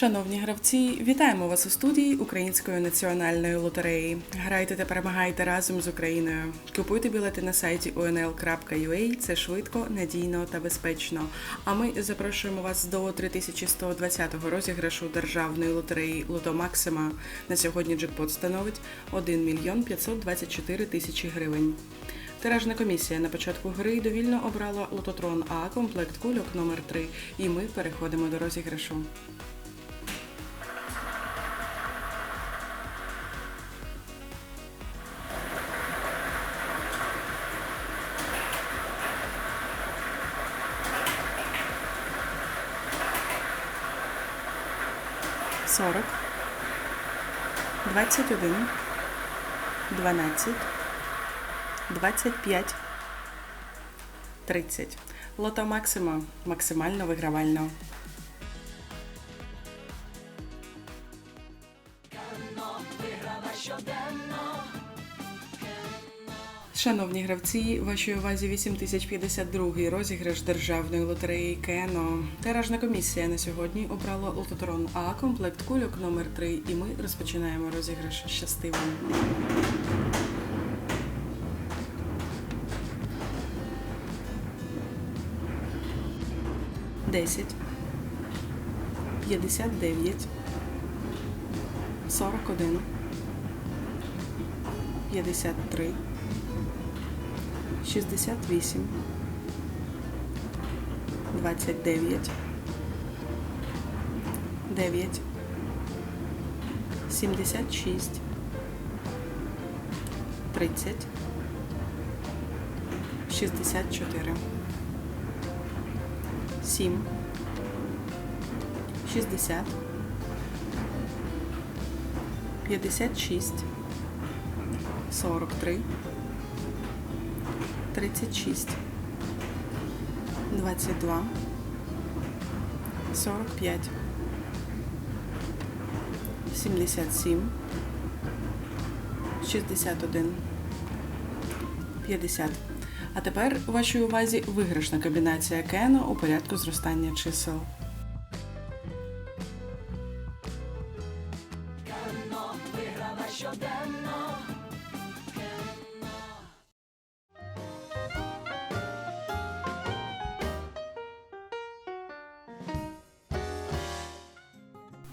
Шановні гравці, вітаємо вас у студії Української національної лотереї. Грайте та перемагайте разом з Україною. Купуйте білети на сайті unl.ua. Це швидко, надійно та безпечно. А ми запрошуємо вас до 3120-го розіграшу державної лотереї Лото Максима. На сьогодні джекпот становить 1 мільйон 524 тисячі гривень. Тиражна комісія на початку гри довільно обрала лототрон А комплект кульок номер 3 і ми переходимо до розіграшу. Сорок, двадцять один, дванадцять, двадцять п'ять, тридцять. Лото Максима максимально вигравально. Шановні гравці, вашій увазі 8052 розіграш державної лотереї Кено. Тиражна комісія на сьогодні обрала лототрон А комплект кульок номер 3 і ми розпочинаємо розіграш щасливо. Десять, п'ятдесят дев'ять, сорок один, п'ятдесят три. 68, 29, 9, 76, 30, 64, 7, 60, 56, 43, 36, 22, 45, 77, 61, 50. А тепер у вашій увазі виграшна комбінація Кено у порядку зростання чисел.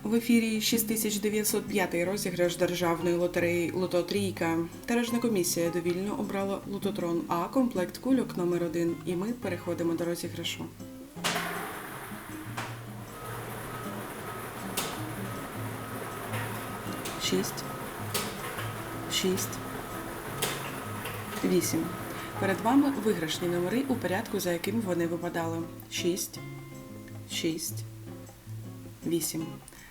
В ефірі 6905 розіграш державної лотереї Лото Трійка. Тиражна комісія довільно обрала Лототрон А комплект кульок номер 1 і ми переходимо до розіграшу. Шість. Шість. Вісім. Перед вами виграшні номери у порядку, за яким вони випадали. Шість. Шість. Вісім.